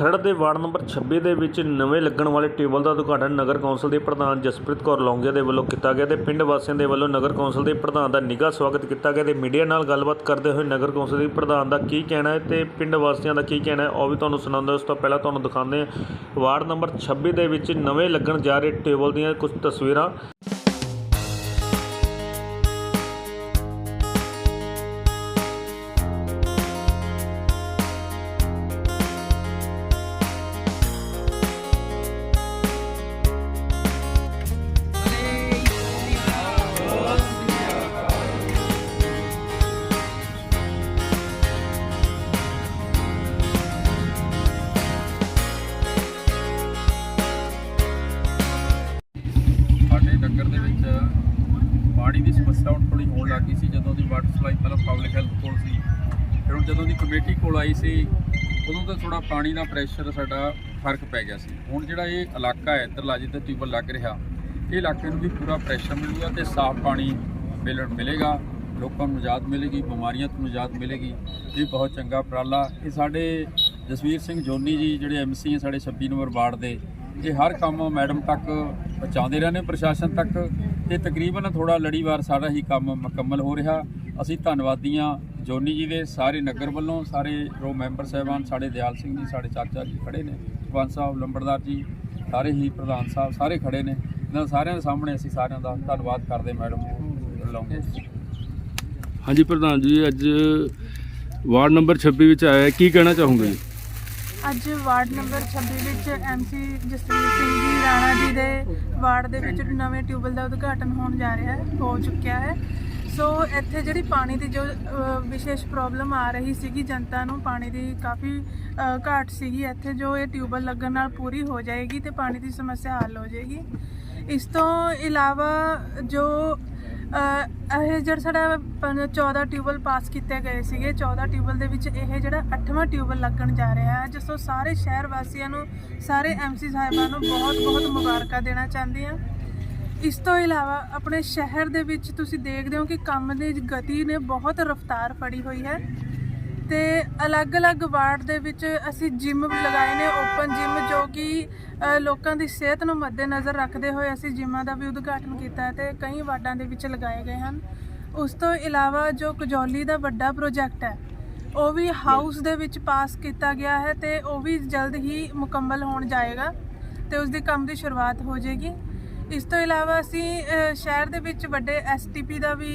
ਖਰੜ ਦੇ ward number 26 ਦੇ ਵਿੱਚ ਨਵੇਂ ਲੱਗਣ ਵਾਲੇ ਟੇਬਲ ਦਾ ਉਦਘਾਟਨ ਨਗਰ ਕੌਂਸਲ ਦੇ ਪ੍ਰਧਾਨ ਜਸਪ੍ਰੀਤ ਕੌਰ ਲੌਂਗੀਆ ਦੇ ਵੱਲੋਂ ਕੀਤਾ ਗਿਆ ਤੇ ਪਿੰਡ ਵਾਸੀਆਂ ਦੇ ਵੱਲੋਂ ਨਗਰ ਕੌਂਸਲ ਦੇ ਪ੍ਰਧਾਨ ਦਾ ਨਿੱਘਾ ਸਵਾਗਤ ਕੀਤਾ ਗਿਆ ਤੇ ਮੀਡੀਆ ਨਾਲ ਗੱਲਬਾਤ ਕਰਦੇ ਹੋਏ ਨਗਰ ਕੌਂਸਲ ਦੇ ਪ੍ਰਧਾਨ ਦਾ ਕੀ ਕਹਿਣਾ ਹੈ ਤੇ ਪਿੰਡ ਵਾਸੀਆਂ ਦਾ ਕੀ ਕਹਿਣਾ ਹੈ, ਉਹ ਵੀ ਤੁਹਾਨੂੰ ਸੁਣਾਉਂਦੇ ਉਸ ਤੋਂ ਪਹਿਲਾਂ ਤੁਹਾਨੂੰ ਦਿਖਾਉਂਦੇ ਹਾਂ। ਵਾਰਡ ਨੰਬਰ 26 ਦੇ ਵਿੱਚ ਨਵੇਂ ਲੱਗਣ ਜਾ ਰਹੇ ਟੇਬਲ ਦੀਆਂ ਕੁਝ ਤਸਵੀਰਾਂ। ਪਾਣੀ ਦੀ ਸਮੱਸਿਆ ਹੁਣ ਥੋੜੀ ਹੋਣ ਲੱਗੀ ਸੀ, ਜਦੋਂ ਦੀ ਵਾਟਰ ਸਪਲਾਈ ਪਹਿਲਾਂ ਪਬਲਿਕ ਹੈਲਥ ਕੋਲ ਸੀ। ਫਿਰ ਹੁਣ ਜਦੋਂ ਦੀ ਕਮੇਟੀ ਕੋਲ ਆਈ ਸੀ, ਉਦੋਂ ਤਾਂ ਥੋੜਾ ਪਾਣੀ ਦਾ ਪ੍ਰੈਸ਼ਰ ਸਾਡਾ ਫ਼ਰਕ ਪੈ ਗਿਆ ਸੀ। ਹੁਣ ਜਿਹੜਾ ਇਹ ਇਲਾਕਾ ਹੈ, ਇੱਧਰਲਾ ਜਿੱਥੇ ਟਿਊਬਲ ਲੱਗ ਰਿਹਾ, ਇਹ ਇਲਾਕੇ ਨੂੰ ਵੀ ਪੂਰਾ ਪ੍ਰੈਸ਼ਰ ਮਿਲੂਗਾ ਤੇ ਸਾਫ਼ ਪਾਣੀ ਮਿਲਣ ਮਿਲੇਗਾ, ਲੋਕਾਂ ਨੂੰ ਨਿਜਾਤ ਮਿਲੇਗੀ, ਬਿਮਾਰੀਆਂ ਤੋਂ ਨਿਜਾਤ ਮਿਲੇਗੀ। ਇਹ ਬਹੁਤ ਚੰਗਾ ਉਪਰਾਲਾ। ਇਹ ਸਾਡੇ ਜਸਵੀਰ ਸਿੰਘ ਜੋਨੀ ਜੀ, ਜਿਹੜੇ ਐਮਸੀ ਹੈ ਸਾਡੇ 26 ਨੰਬਰ ਵਾਰਡ ਦੇ ਇਹ ਹਰ ਕੰਮ ਮੈਡਮ ਤੱਕ ਪਹੁੰਚਾਉਂਦੇ ਰਹਿੰਦੇ ਪ੍ਰਸ਼ਾਸਨ ਤੱਕ, ਤੇ ਤਕਰੀਬਨ ਥੋੜਾ ਲੜੀਵਾਰ ਸਾਰਾ ਹੀ ਕੰਮ ਮੁਕੰਮਲ ਹੋ ਰਿਹਾ। ਅਸੀਂ ਧੰਨਵਾਦੀ ਹਾਂ ਜੋਨੀ ਜੀ ਦੇ, ਸਾਰੇ ਨਗਰ ਵੱਲੋਂ, ਸਾਰੇ ਰੋ ਮੈਂਬਰ ਸਾਹਿਬਾਨ, ਸਾਡੇ ਦਿਆਲ ਸਿੰਘ ਜੀ, ਸਾਡੇ ਚਾਚਾ ਜੀ ਖੜੇ ਨੇ ਸਰਪੰਚ ਸਾਹਿਬ, ਲੰਬੜਦਾਰ ਜੀ, ਸਾਰੇ ਹੀ ਪ੍ਰਧਾਨ ਸਾਹਿਬ, ਸਾਰੇ ਖੜੇ ਨੇ। ਇਹਨਾਂ ਸਾਰਿਆਂ ਦੇ ਸਾਹਮਣੇ ਅਸੀਂ ਸਾਰਿਆਂ ਦਾ ਧੰਨਵਾਦ ਕਰਦੇ ਮੈਡਮ ਲਾਉਂਗੇ ਹਾਂਜੀ, ਪ੍ਰਧਾਨ ਜੀ, ਅੱਜ ਵਾਰਡ ਨੰਬਰ 26 ਵਿੱਚ ਆਇਆ ਕੀ ਕਹਿਣਾ ਚਾਹੋਗੇ ਜੀ? ਅੱਜ ਵਾਰਡ ਨੰਬਰ 26 ਵਿੱਚ ਐਮਸੀ ਜਸਵੀਰ ਸਿੰਘ ਜੀ, ਰਾਣਾ ਜੀ ਦੇ ਵਾਰਡ ਦੇ ਵਿੱਚ ਨਵੇਂ ਟਿਊਬਲ ਦਾ ਉਦਘਾਟਨ ਹੋਣ ਜਾ ਰਿਹਾ ਹੈ, ਹੋ ਚੁੱਕਿਆ ਹੈ। ਸੋ ਇੱਥੇ ਜਿਹੜੀ ਪਾਣੀ ਦੀ ਜੋ ਵਿਸ਼ੇਸ਼ ਪ੍ਰੋਬਲਮ ਆ ਰਹੀ ਸੀਗੀ, ਜਨਤਾ ਨੂੰ ਪਾਣੀ ਦੀ ਕਾਫੀ ਘਾਟ ਸੀਗੀ। ਇੱਥੇ ਜੋ ਇਹ ਟਿਊਬਲ ਲੱਗਣ ਨਾਲ ਪੂਰੀ ਹੋ ਜਾਏਗੀ ਤੇ ਪਾਣੀ ਦੀ ਸਮੱਸਿਆ ਹੱਲ ਹੋ ਜਾਏਗੀ। ਇਸ ਤੋਂ ਇਲਾਵਾ ਜੋ ਇਹ ਜਿਹੜਾ ਸਾਡਾ ਪਨ- 14 ਟਿਊਬਲ ਪਾਸ ਕੀਤੇ ਗਏ ਸੀਗੇ 14 ਟਿਊਬਲ ਦੇ ਵਿੱਚ ਇਹ ਜਿਹੜਾ 8ਵਾਂ ਟਿਊਬਲ ਲੱਗਣ ਜਾ ਰਿਹਾ ਹੈ, ਜਿਸ ਤੋਂ ਸਾਰੇ ਸ਼ਹਿਰ ਵਾਸੀਆਂ ਨੂੰ, ਸਾਰੇ ਐਮਸੀ ਸਾਹਿਬਾਂ ਨੂੰ ਬਹੁਤ-ਬਹੁਤ ਮੁਬਾਰਕਾਂ ਦੇਣਾ ਚਾਹੁੰਦੀ ਹਾਂ। ਇਸ ਤੋਂ ਇਲਾਵਾ ਆਪਣੇ ਸ਼ਹਿਰ ਦੇ ਵਿੱਚ ਤੁਸੀਂ ਦੇਖਦੇ ਹੋ ਕਿ ਕੰਮ ਦੀ ਗਤੀ ਨੇ ਬਹੁਤ ਰਫ਼ਤਾਰ ਫੜੀ ਹੋਈ ਹੈ। ਤੇ ਅਲੱਗ-ਅਲੱਗ ਵਾਰਡ ਦੇ ਵਿੱਚ ਅਸੀਂ ਜਿਮ ਲਗਾਏ ਨੇ ਓਪਨ ਜਿਮ ਜੋ ਕਿ ਲੋਕਾਂ ਦੀ ਸਿਹਤ ਨੂੰ ਮੱਦੇਨਜ਼ਰ ਰੱਖਦੇ ਹੋਏ ਅਸੀਂ ਜਿਮਾਂ ਦਾ ਵੀ ਉਦਘਾਟਨ ਕੀਤਾ ਹੈ ਤੇ ਕਈ ਵਾਰਡਾਂ ਦੇ ਵਿੱਚ ਲਗਾਏ ਗਏ ਹਨ। ਉਸ ਤੋਂ ਇਲਾਵਾ ਜੋ ਕਜੌਲੀ ਦਾ ਵੱਡਾ ਪ੍ਰੋਜੈਕਟ ਹੈ, ਉਹ ਵੀ ਹਾਊਸ ਦੇ ਵਿੱਚ ਪਾਸ ਕੀਤਾ ਗਿਆ ਹੈ ਤੇ ਉਹ ਵੀ ਜਲਦ ਹੀ ਮੁਕੰਮਲ ਹੋਣ ਜਾਏਗਾ ਤੇ ਉਸ ਦੇ ਕੰਮ ਦੀ ਸ਼ੁਰੂਆਤ ਹੋ ਜਾਏਗੀ। ਇਸ ਤੋਂ ਇਲਾਵਾ ਅਸੀਂ ਸ਼ਹਿਰ ਦੇ ਵਿੱਚ ਵੱਡੇ ਐਸਟੀਪੀ ਦਾ ਵੀ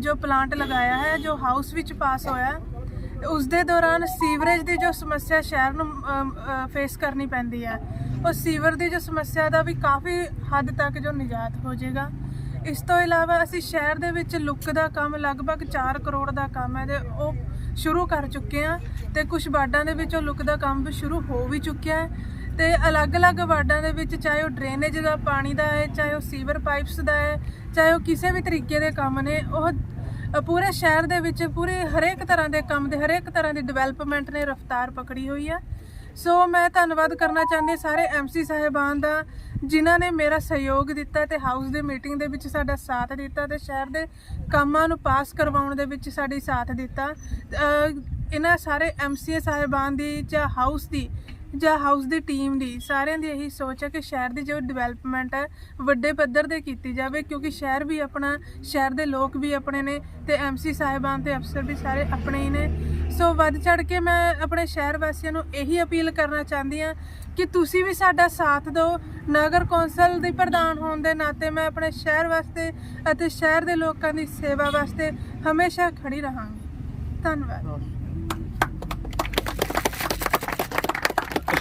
ਜੋ ਪਲਾਂਟ ਲਗਾਇਆ ਹੈ, ਜੋ ਹਾਊਸ ਵਿੱਚ ਪਾਸ ਹੋਇਆ ਉਸ ਦੇ ਦੌਰਾਨ ਸੀਵਰੇਜ ਦੀ ਜੋ ਸਮੱਸਿਆ ਸ਼ਹਿਰ ਨੂੰ ਫੇਸ ਕਰਨੀ ਪੈਂਦੀ ਹੈ, ਉਹ ਸੀਵਰ ਦੀ ਜੋ ਸਮੱਸਿਆ ਦਾ ਵੀ ਕਾਫੀ ਹੱਦ ਤੱਕ ਜੋ ਨਿਜਾਤ ਹੋ ਜਾਏਗਾ। ਇਸ ਤੋਂ ਇਲਾਵਾ ਅਸੀਂ ਸ਼ਹਿਰ ਦੇ ਵਿੱਚ ਲੁੱਕ ਦਾ ਕੰਮ ਲਗਭਗ 4 ਕਰੋੜ ਦਾ ਕੰਮ ਹੈ ਤੇ ਉਹ ਸ਼ੁਰੂ ਕਰ ਚੁੱਕੇ ਹਾਂ ਤੇ ਕੁਝ ਵਾਰਡਾਂ ਦੇ ਵਿੱਚ ਉਹ ਲੁੱਕ ਦਾ ਕੰਮ ਵੀ ਸ਼ੁਰੂ ਹੋ ਵੀ ਚੁੱਕਿਆ ਹੈ ਤੇ ਅਲੱਗ-ਅਲੱਗ ਵਾਰਡਾਂ ਦੇ ਵਿੱਚ ਚਾਹੇ ਉਹ ਡਰੇਨੇਜ ਦਾ ਪਾਣੀ ਦਾ ਹੈ, ਚਾਹੇ ਉਹ ਸੀਵਰ ਪਾਈਪਸ ਦਾ ਹੈ, ਚਾਹੇ ਉਹ ਕਿਸੇ ਵੀ ਤਰੀਕੇ ਦੇ ਕੰਮ ਨੇ, ਉਹ ਪੂਰੇ ਸ਼ਹਿਰ ਦੇ ਵਿੱਚ ਪੂਰੇ ਹਰੇਕ ਤਰ੍ਹਾਂ ਦੇ ਕੰਮ ਦੇ, ਹਰੇਕ ਤਰ੍ਹਾਂ ਦੀ ਡਿਵੈਲਪਮੈਂਟ ਨੇ ਰਫ਼ਤਾਰ ਪਕੜੀ ਹੋਈ ਆ। ਸੋ ਮੈਂ ਧੰਨਵਾਦ ਕਰਨਾ ਚਾਹੁੰਦੀ ਹਾਂ ਸਾਰੇ ਐਮਸੀ ਸਾਹਿਬਾਨ ਦਾ, ਜਿਨ੍ਹਾਂ ਨੇ ਮੇਰਾ ਸਹਿਯੋਗ ਦਿੱਤਾ ਤੇ ਹਾਊਸ ਦੇ ਮੀਟਿੰਗ ਦੇ ਵਿੱਚ ਸਾਡਾ ਸਾਥ ਦਿੱਤਾ ਤੇ ਸ਼ਹਿਰ ਦੇ ਕੰਮਾਂ ਨੂੰ ਪਾਸ ਕਰਵਾਉਣ ਦੇ ਵਿੱਚ ਸਾਡੀ ਸਾਥ ਦਿੱਤਾ। ਇਹਨਾਂ ਸਾਰੇ ਐਮਸੀਏ ਸਾਹਿਬਾਨ ਦੀ ਜਾਂ ਹਾਊਸ ਦੀ ਜਾਂ ਹਾਊਸ ਦੀ ਟੀਮ ਦੀ, ਸਾਰਿਆਂ ਦੀ ਇਹੀ ਸੋਚ ਹੈ ਕਿ ਸ਼ਹਿਰ ਦੀ ਜੋ ਡਿਵੈਲਪਮੈਂਟ ਹੈ, ਵੱਡੇ ਪੱਧਰ ਤੇ ਕੀਤੀ ਜਾਵੇ, ਕਿਉਂਕਿ ਸ਼ਹਿਰ ਵੀ ਆਪਣਾ, ਸ਼ਹਿਰ ਦੇ ਲੋਕ ਵੀ ਆਪਣੇ ਨੇ ਤੇ ਐਮਸੀ ਸਾਹਿਬਾਨ ਤੇ ਅਫਸਰ ਵੀ ਸਾਰੇ ਆਪਣੇ ਹੀ ਨੇ। ਸੋ ਵੱਧ ਚੜ ਕੇ ਮੈਂ ਆਪਣੇ ਸ਼ਹਿਰ ਵਾਸੀਆਂ ਨੂੰ ਇਹੀ ਅਪੀਲ ਕਰਨਾ ਚਾਹੁੰਦੀ ਹਾਂ ਕਿ ਤੁਸੀਂ ਵੀ ਸਾਡਾ ਸਾਥ ਦਿਓ। ਨਗਰ ਕੌਂਸਲ ਦੀ ਪ੍ਰਧਾਨ ਹੋਣ ਦੇ ਨਾਤੇ ਮੈਂ ਆਪਣੇ ਸ਼ਹਿਰ ਵਾਸਤੇ ਅਤੇ ਸ਼ਹਿਰ ਦੇ ਲੋਕਾਂ ਦੀ ਸੇਵਾ ਵਾਸਤੇ ਹਮੇਸ਼ਾ ਖੜੀ ਰਹਾਂਗੀ। ਧੰਨਵਾਦ।